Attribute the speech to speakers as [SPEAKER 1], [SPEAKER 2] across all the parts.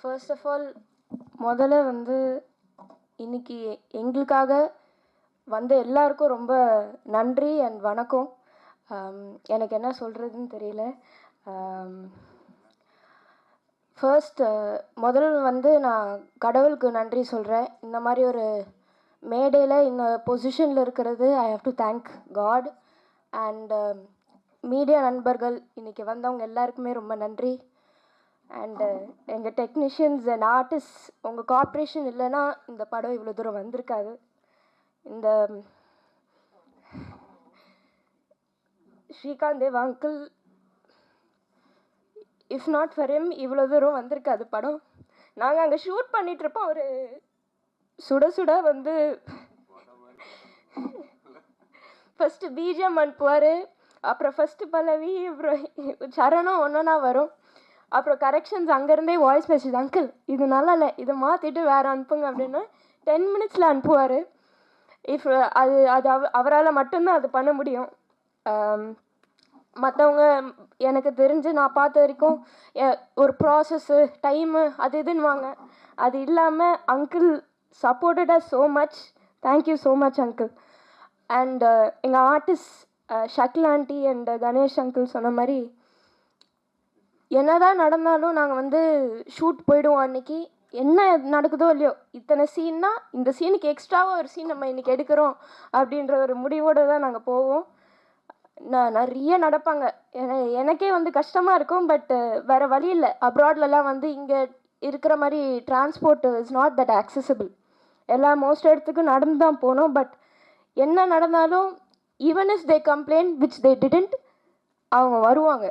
[SPEAKER 1] First of all முதல்ல வந்து இன்னைக்கு எங்களுக்காக வந்த எல்லாருக்கும் ரொம்ப நன்றி அண்ட் வணக்கம். Um, எனக்கு என்ன சொல்கிறதுன்னு தெரியல. Um, ஃபர்ஸ்ட் uh, முதல்ல வந்து நான் கடவுளுக்கு நன்றி சொல்கிறேன் இந்த மாதிரி ஒரு மேடையில் இந்த பொசிஷனில் இருக்கிறது I have to thank God and media நண்பர்கள் இன்றைக்கி வந்தவங்க எல்லாருக்குமே ரொம்ப நன்றி. அண்டு எங்கள் டெக்னீஷியன்ஸ் அண்ட் ஆர்டிஸ்ட் உங்கள் கோஆப்ரேஷன் இல்லைன்னா இந்த படம் இவ்வளோ தூரம் வந்திருக்காது. இந்த Srikanth Dev uncle if not for him இவ்வளோ தூரம் வந்திருக்காது படம். நாங்கள் அங்கே ஷூட் பண்ணிகிட்ருப்போம் ஒரு சுட சுட வந்து. ஃபஸ்ட்டு பிஜிஎம் அனுப்புவார் அப்புறம் ஃபஸ்ட்டு பல்லவி அப்புறம் சரணம் ஒன்றா வரும். அப்புறம் கரெக்ஷன்ஸ் அங்கேருந்தே வாய்ஸ் மெசேஜ் அங்கிள் இது நல்லா இல்லை இதை மாற்றிட்டு வேறு அனுப்புங்க அப்படின்னு டென் மினிட்ஸில் அனுப்புவார். இஃப் அது அது அவ அவரால் மட்டும்தான் அது பண்ண முடியும். மற்றவங்க எனக்கு தெரிஞ்சு நான் பார்த்த வரைக்கும் ஒரு ப்ராசஸ்ஸு டைமு அது இதுன்னுவாங்க. அது இல்லாமல் uncle சப்போர்ட்டடாக so much thank you so much uncle and எங்கள் ஆர்டிஸ்ட் ஷக்லாண்டி அண்ட் கணேஷ் அங்கிள் சொன்ன மாதிரி என்னதான் நடந்தாலும் நாங்கள் வந்து ஷூட் போயிடுவோம் அன்னைக்கு. என்ன நடக்குதோ இல்லையோ இத்தனை சீன்னா இந்த சீனுக்கு எக்ஸ்ட்ராவாக ஒரு சீன் நம்ம இன்றைக்கி எடுக்கிறோம் அப்படின்ற ஒரு முடிவோடு தான் நாங்கள் போவோம். நான் நிறைய நடப்பாங்க. எனக்கே வந்து கஷ்டமாக இருக்கும் பட் வேறு வழி இல்லை. அப்ராட்லலாம் வந்து இங்கே இருக்கிற மாதிரி transport is not that accessible. எல்லா மோஸ்ட் இடத்துக்கும் நடந்து தான் போனோம் பட் என்ன நடந்தாலும் even is they complaint which they didn't அவங்க வருவாங்க.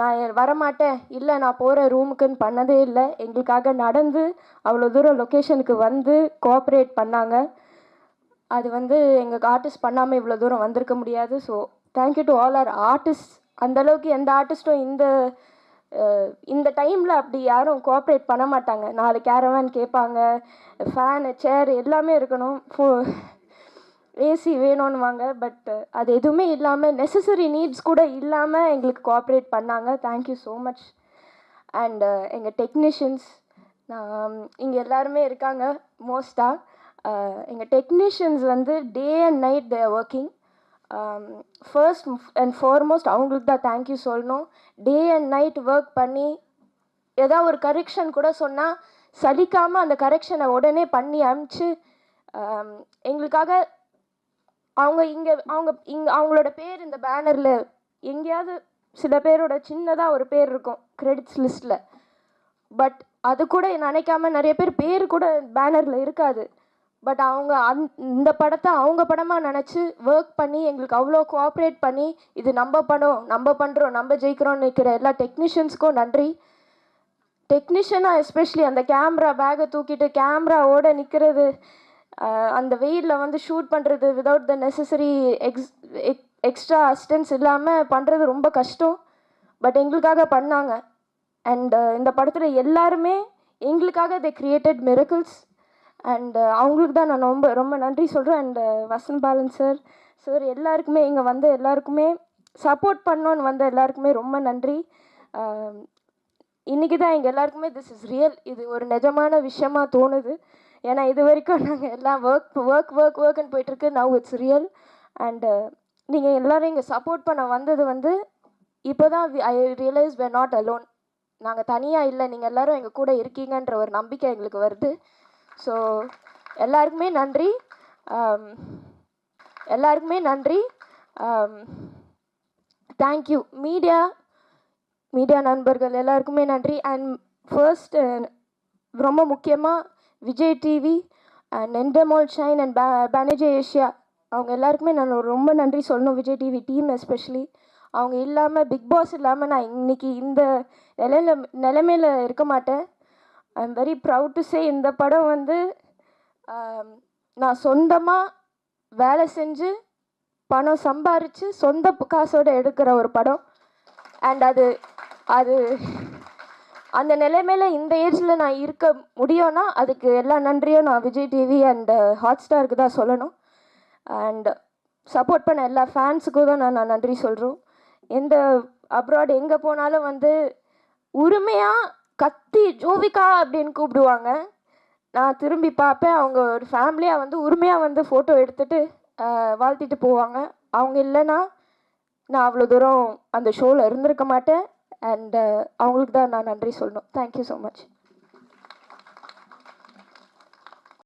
[SPEAKER 1] நான் வரமாட்டேன். இல்லை நான் போகிற ரூமுக்குன்னு பண்ணதே இல்லை. எங்களுக்காக நடந்து அவ்வளோ தூரம் லொக்கேஷனுக்கு வந்து கோஆப்ரேட் பண்ணாங்க. அது வந்து எங்கள் ஆர்டிஸ்ட் பண்ணாமல் இவ்வளோ தூரம் வந்திருக்க முடியாது. So thank you to all our artist அந்தளவுக்கு எந்த ஆர்டிஸ்ட்டும் இந்த இந்த டைமில் அப்படி யாரும் கோஆப்ரேட் பண்ண மாட்டாங்க. நாலு கேரவான் கேட்பாங்க. ஃபேனு சேர் எல்லாமே இருக்கணும். ஃபோ ஏசி வேணும்னுவாங்க பட் அது எதுவுமே இல்லாமல் நெசசரி நீட்ஸ் கூட இல்லாமல் எங்களுக்கு கோஆப்ரேட் பண்ணாங்க. Thank you so much and எங்கள் டெக்னீஷியன்ஸ் நான் இங்கே எல்லாருமே இருக்காங்க மோஸ்ட்டாக எங்கள் டெக்னீஷியன்ஸ் வந்து day and night they working first and foremost அவங்களுக்கு தான் தேங்க்யூ சொல்லணும். டே அண்ட் நைட் ஒர்க் பண்ணி ஏதாவது ஒரு கரெக்ஷன் கூட சொன்னால் சலிக்காமல் அந்த கரெக்ஷனை உடனே பண்ணி அனுப்பிச்சு um, எங்களுக்காக அவங்க இங்கே அவங்க இங்கே அவங்களோட பேர் இந்த பேனரில் எங்கேயாவது சில பேரோட சின்னதாக ஒரு பேர் இருக்கும் கிரெடிட்ஸ் லிஸ்ட்டில் பட் அது கூட நினைக்காம நிறைய பேர் பேர் கூட பேனரில் இருக்காது. பட் அவங்க அந் இந்த படத்தை அவங்க படமாக நினச்சி ஒர்க் பண்ணி எங்களுக்கு அவ்வளோ கோஆப்ரேட் பண்ணி இது நம்ம படம் நம்ம பண்ணுறோம் நம்ம ஜெயிக்கிறோம்னு நிற்கிற எல்லா டெக்னீஷியன்ஸ்க்கும் நன்றி. டெக்னீஷியனாக எஸ்பெஷலி அந்த கேமரா பேக்கை தூக்கிட்டு கேமராவோடு நிற்கிறது அந்த வெயிலில் வந்து ஷூட் பண்ணுறது without the necessary ex extra assistance இல்லாமல் பண்ணுறது ரொம்ப கஷ்டம். பட் எங்களுக்காக பண்ணாங்க. அண்ட் இந்த படத்தில் எல்லாருமே எங்களுக்காக தே கிரியேட்டட் மிரக்கிள்ஸ் அண்ட் அவங்களுக்கு தான் நான் ரொம்ப ரொம்ப நன்றி சொல்கிறேன் and Vasanth Balan sir sir எல்லாருக்குமே இங்கே வந்த எல்லாருக்குமே சப்போர்ட் பண்ணோன்னு வந்த எல்லாருக்குமே ரொம்ப நன்றி. இன்றைக்கி தான் எங்கள் எல்லாருக்குமே திஸ் இஸ் ரியல் இது ஒரு நிஜமான விஷயமா தோணுது. ஏன்னா இது வரைக்கும் நாங்கள் எல்லாம் ஒர்க் ஒர்க் ஒர்க் ஒர்க்குன்னு போயிட்டுருக்கு. Now it's real and uh, நீங்கள் எல்லோரும் இங்கே சப்போர்ட் பண்ண வந்தது வந்து இப்போ தான் I realise we not alone நாங்கள் தனியாக இல்லை. நீங்கள் எல்லாரும் எங்கள் கூட இருக்கீங்கன்ற ஒரு நம்பிக்கை எங்களுக்கு வருது. ஸோ எல்லாருக்குமே நன்றி. Um, எல்லாருக்குமே நன்றி. தேங்க்யூ மீடியா மீடியா நண்பர்கள் எல்லாருக்குமே நன்றி. அண்ட் ஃபர்ஸ்ட் uh, ரொம்ப முக்கியமாக Vijay TV and Endemol Shine and Banijay Asia அவங்க எல்லாருக்குமே நான் ரொம்ப நன்றி சொல்லணும் விஜய் டிவி டீம் எஸ்பெஷலி அவங்க இல்லாமல் பிக் பாஸ் இல்லாமல் நான் இன்னைக்கு இந்த நிலையில நிலைமையில் இருக்க மாட்டேன். I am very proud to say இந்த படம் வந்து um, நான் சொந்தமாக வேலை செஞ்சு பணம் சம்பாரித்து சொந்த காசோடு எடுக்கிற ஒரு படம். அண்ட் அது அது அந்த நிலைமையில இந்த ஏஜில் நான் இருக்க முடியும்னா அதுக்கு எல்லா நன்றியும் நான் விஜய் டிவி அண்ட் ஹாட் ஸ்டாருக்கு தான் சொல்லணும். அண்ட் சப்போர்ட் பண்ண எல்லா ஃபேன்ஸுக்கும் தான் நான் நான் நன்றி சொல்கிறோம் எந்த அப்ராட் எங்கே போனாலும் வந்து உரிமையாக கத்தி ஜோவிகா அப்படின்னு கூப்பிடுவாங்க. நான் திரும்பி பார்ப்பேன். அவங்க ஒரு ஃபேமிலியாக வந்து உரிமையாக வந்து ஃபோட்டோ எடுத்துட்டு வாழ்த்திட்டு போவாங்க. அவங்க இல்லைன்னா நான் அவ்வளோ தூரம் அந்த ஷோவில் இருந்திருக்க மாட்டேன். அண்ட் uh, அவங்களுக்கு தான் நான் நன்றி சொல்லணும். Thank you so much